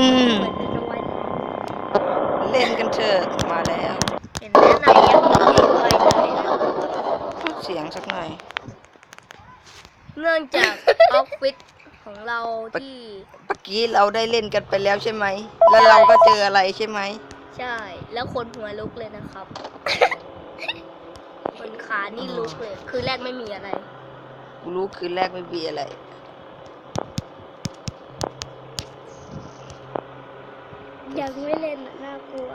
นเหมือนจะไว้เล่นกันเถอะมาแล้วเห็นแนะนำยังไม่ไว้ใจนะพูดเสียงสักหน่อย เนื่องจากออฟฟิศของเราที่เมื่อกี้เราได้เล่นกันไปแล้วใช่ไหม แล้วเราก็เจออะไรใช่ไหม ใช่ แล้วคนหัวลุกเลยนะครับ คนขานี่ลุกเลย คือแรกไม่มีอะไรกูรู้คืนแรกไม่มีอะไร ยังไม่เล่นน่ากลัว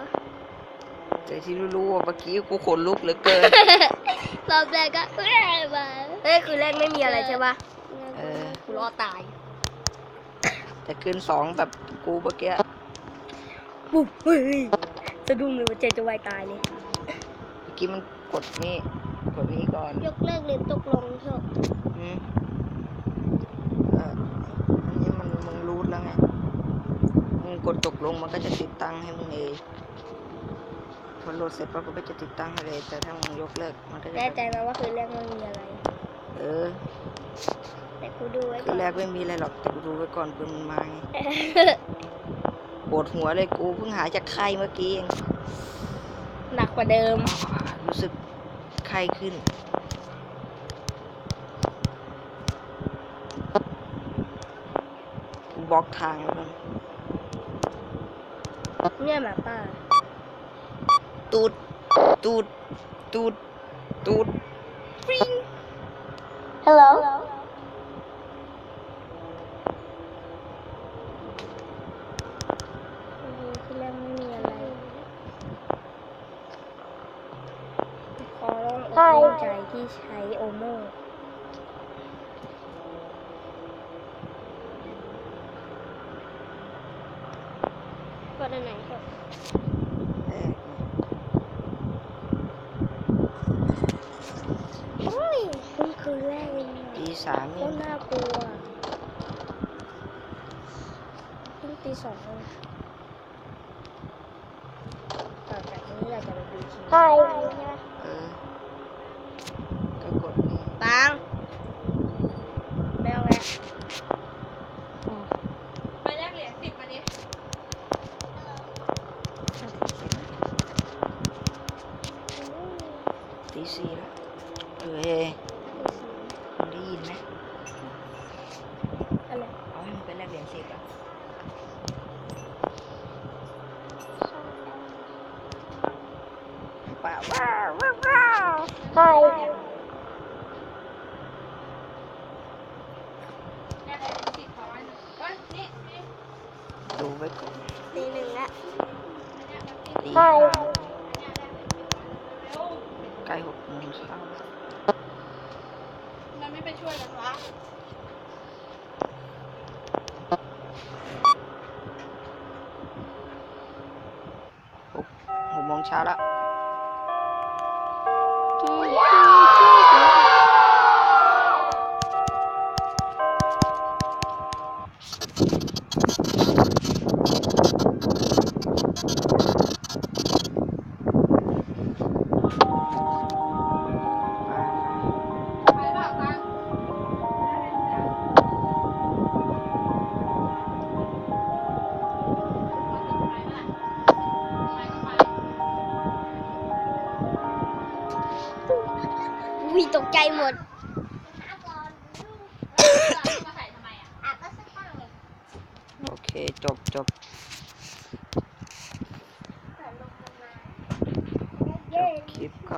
แต่ที่รู้ๆว่าเมื่อกี้กูขนลุกเหลือเกินรอบแรกก็เอ้ยมาเฮ้ยคือแรกไม่มีอะไรใช่ปะเออกูรอตายแต่คืนสองแบบกูเมื่อกี้ปุ๊บเฮ้ยสะดุ้งเลยว่าเจจะวายตายเลยเมื่อกี้มันกดนี่กดนี้ก่อน ยกเลิกหรือตกลงเถอะอืมเอออันนี้มันมึงรู้แล้วไงมึง กดตกลงมันก็จะติดตั้งให้มึงเองพอโหลดเสร็จปั๊บมันก็จะติดตั้งให้เลย แต่ถ้ามึงยกเลิกมันก็จะแน่ใจไหมว่าคือแรกไม่มีอะไร เออ แต่กูดูไว้คืก่ออนแรกไม่มีอะไรหรอกแต่กูดูไว้ก่อนเพื่อมันมาไงปวดหัวเลยกูเพิ่งหายจากไข้เมื่อกี้เองหนักกว่าเดิม รู้สึกไข้ขึ้น กูบล็อกทางแล้วกัน เนี่ยหมาป่าตูดตูดตูดตูด Hello คือแรกไม่มีอะไร ขอร้องอกใจที่ใช้โอโม่ ดอันไหนกดเออโอ้ยเพิ่งคืนแรกเองตีสามโคนี่ตรน่ากลัวเพิ่งตีสองเองต่อจากนี้เราจะไปดูชีวิตเออก็กดนี่ตังไม่เอาแล้ว ไปแลกเหรียญสิบมาดิ ตีสี่แล้วเออเฮ้ยมันได้ยินไหมอะไรเอาให้มันเป็นแลกเหรียญสิบอะว้าวว้าวว้าวว้าวใช่แลกเหรียญสิบขออันหนึ่งเฮ้ยนี่นี่ดูไว้ก่อนตีหนึ่งละอันเนี้ยมันติ ใกล้หกโมงเช้ามันไม่ไปช่วยกันวะหกหกโมงเช้าแล้ว วิตกใจหมดมาใส่ทำไมอะโอเค จบจบจบคลิปก็